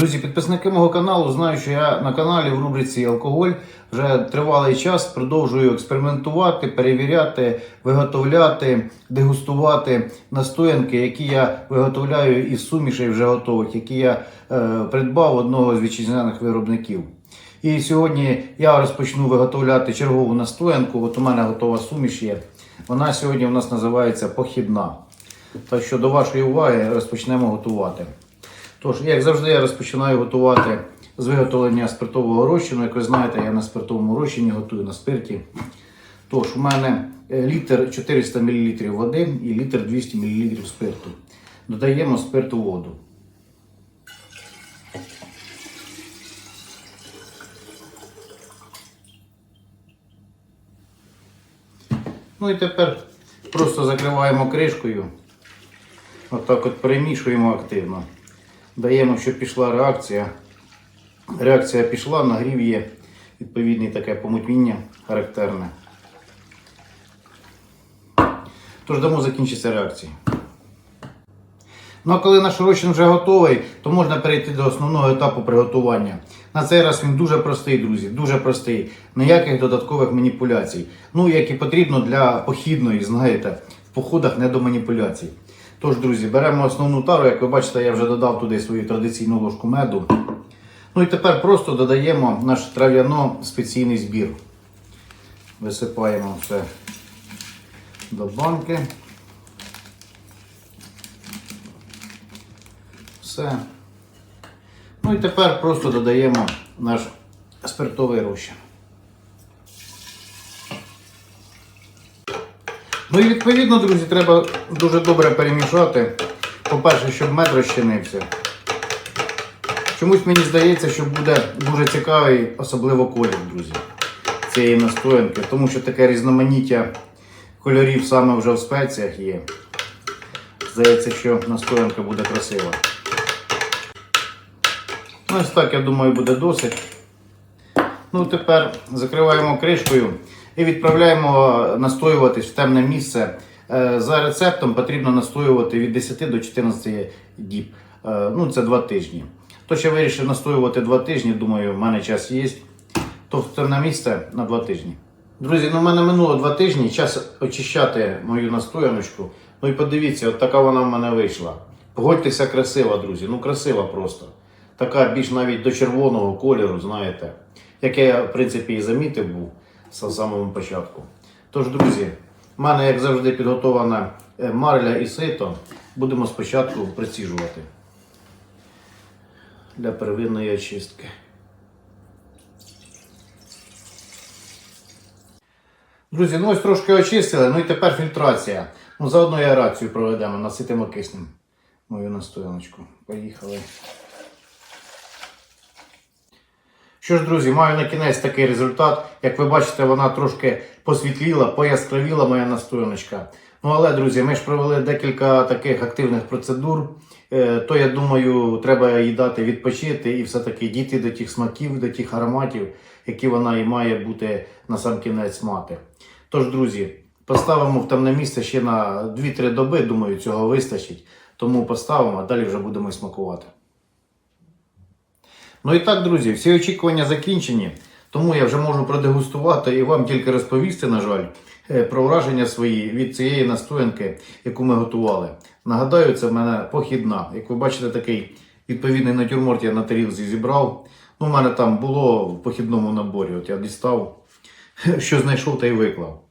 Друзі, підписники мого каналу знають, що я на каналі в рубриці Алкоголь вже тривалий час продовжую експериментувати, перевіряти, виготовляти, дегустувати настоянки, які я виготовляю із сумішей вже готових, які я е, придбав одного з вітчизняних виробників. І сьогодні я розпочну виготовляти чергову настоянку. От у мене готова суміш є. Вона сьогодні у нас називається похідна. Так що до вашої уваги розпочнемо готувати. Тож, як завжди, я розпочинаю готувати з виготовлення спиртового розчину. Як ви знаєте, я на спиртовому розчині готую на спирті. Тож, у мене е, літр 400 мл води і літр 200 мл спирту. Додаємо спирт у воду. Ну і тепер просто закриваємо кришкою. Отак от перемішуємо активно. Даємо, щоб пішла реакція. Реакція пішла, нагрів є відповідне таке помутніння характерне. Тож дамо закінчиться реакції. Ну а коли наш розчин вже готовий, то можна перейти до основного етапу приготування. На цей раз він дуже простий, друзі, дуже простий. Ніяких додаткових маніпуляцій. Ну, як і потрібно для похідної, знаєте, в походах не до маніпуляцій. Тож, друзі, беремо основну тару, як ви бачите, я вже додав туди свою традиційну ложку меду. Ну і тепер просто додаємо наш трав'яно спеційний збір. Висипаємо все до банки. Все. Ну і тепер просто додаємо наш спиртовий розчин. Ну і відповідно, друзі, треба дуже добре перемішати. По-перше, щоб мед розчинився. Чомусь мені здається, що буде дуже цікавий, особливо колір, друзі, цієї настоянки, тому що таке різноманіття кольорів саме вже в спеціях є. Здається, що настоянка буде красива. Ну, ось так, я думаю, буде досить. Ну, тепер закриваємо кришкою і відправляємо настоюватись в темне місце. Е, За рецептом потрібно настоювати від 10 до 14 діб. Е, Ну, це 2 тижні. Тож я вирішив настоювати 2 тижні, думаю, в мене час є. То в темне місце на 2 тижні. Друзі, ну в мене минуло 2 тижні, час очищати мою настояночку. Ну і подивіться, от така вона в мене вийшла. Погодьтеся, красива, друзі. Ну красива просто. Така більш навіть до червоного кольору, знаєте. Як я, в принципі, і замітив був з самого початку. Тож, друзі, в мене, як завжди, підготована е, марля і сито. Будемо спочатку приціжувати для первинної очистки. Друзі, ну ось трошки очистили, ну і тепер фільтрація. Ну, заодно і аерацію проведемо, наситимо киснем мою настояночку. Поїхали. Що ж, друзі, маю на кінець такий результат. Як ви бачите, вона трошки посвітліла, пояскравіла моя настояночка. Ну але, друзі, ми ж провели декілька таких активних процедур. Е, То я думаю, треба їй дати відпочити і все-таки дійти до тих смаків, до тих ароматів, які вона і має бути на сам кінець мати. Тож, друзі, поставимо в темне місце ще на 2-3 доби. Думаю, цього вистачить. Тому поставимо, а далі вже будемо смакувати. Ну і так, друзі, всі очікування закінчені, тому я вже можу продегустувати і вам тільки розповісти, на жаль, е, про враження свої від цієї настоянки, яку ми готували. Нагадаю, це в мене похідна. Як ви бачите, такий відповідний натюрморт я на тарілці зібрав. Ну, у мене там було в похідному наборі. От я дістав, що знайшов та й виклав.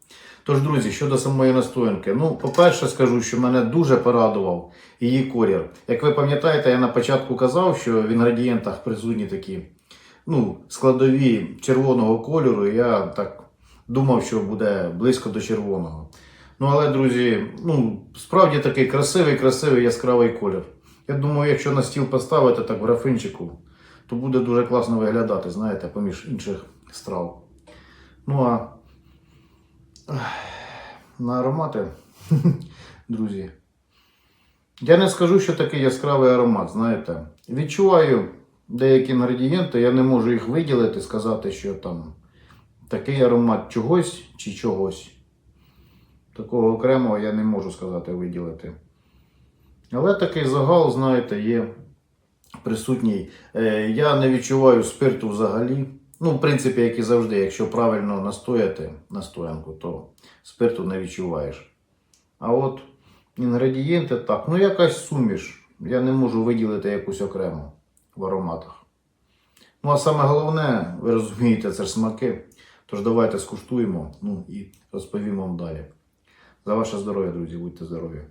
Тож, друзі, щодо самої настоянки, ну, по-перше, скажу, що мене дуже порадував її колір. Як ви пам'ятаєте, я на початку казав, що в інгредієнтах присутні такі ну, складові червоного кольору. Я так думав, що буде близько до червоного. Ну, але, друзі, ну, справді такий красивий, красивий яскравий колір. Я думаю, якщо на стіл поставити так в графинчику, то буде дуже класно виглядати, знаєте, поміж інших страв. Ну а на аромати, друзі. Я не скажу, що такий яскравий аромат, знаєте. Відчуваю деякі інгредієнти, я не можу їх виділити, сказати, що там такий аромат чогось чи чогось. Такого окремого я не можу сказати виділити. Але такий загал, знаєте, є присутній. Е, Я не відчуваю спирту взагалі. Ну, в принципі, як і завжди, якщо правильно настояти настоянку, то спирту не відчуваєш. А от інгредієнти так, ну якась суміш. Я не можу виділити якусь окрему в ароматах. Ну, а саме головне, ви розумієте, це ж смаки. Тож давайте скуштуємо ну, і розповімо вам далі. За ваше здоров'я, друзі, будьте здорові.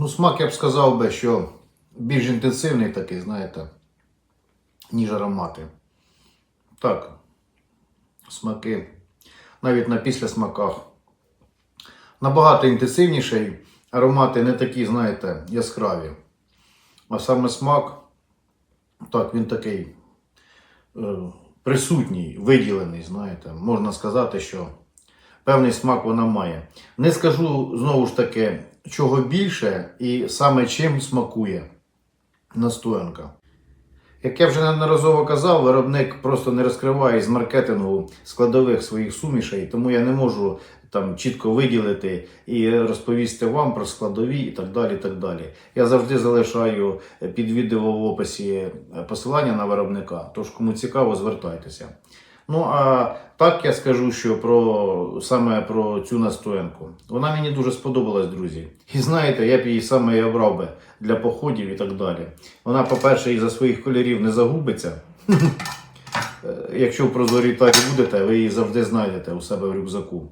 Ну, смак я б сказав би, що більш інтенсивний такий, знаєте, ніж аромати. Так, смаки, навіть на післясмаках. Набагато інтенсивніший. Аромати не такі, знаєте, яскраві. А саме смак, так, він такий е, присутній, виділений, знаєте. Можна сказати, що певний смак вона має. Не скажу знову ж таки, чого більше і саме чим смакує настоянка. Як я вже неодноразово казав, виробник просто не розкриває з маркетингу складових своїх сумішей, тому я не можу там чітко виділити і розповісти вам про складові і так далі. так далі. Я завжди залишаю під відео в описі посилання на виробника, тож кому цікаво, звертайтеся. Ну а так я скажу, що про саме про цю настоянку. Вона мені дуже сподобалась, друзі. І знаєте, я б її саме і обрав би для походів і так далі. Вона, по-перше, із за своїх кольорів не загубиться. Е, Якщо в прозорій тарі будете, ви її завжди знайдете у себе в рюкзаку.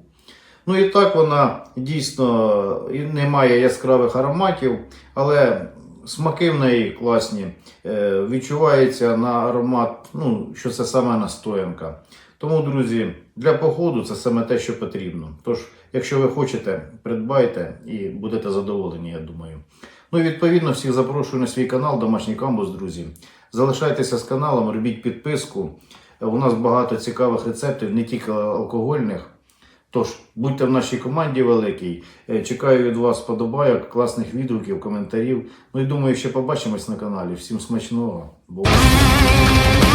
Ну і так вона дійсно і не має яскравих ароматів, але смаки в неї класні. Е, Відчувається на аромат, ну, що це саме настоянка. Тому, друзі, для походу це саме те, що потрібно. Тож, якщо ви хочете, придбайте і будете задоволені, я думаю. Ну і відповідно всіх запрошую на свій канал Домашній Камбус, друзі. Залишайтеся з каналом, робіть підписку. У нас багато цікавих рецептів, не тільки алкогольних. Тож, будьте в нашій команді великій. Е, Чекаю від вас подобайок, класних відгуків, коментарів. Ну і думаю, ще побачимось на каналі. Всім смачного. Бувайте!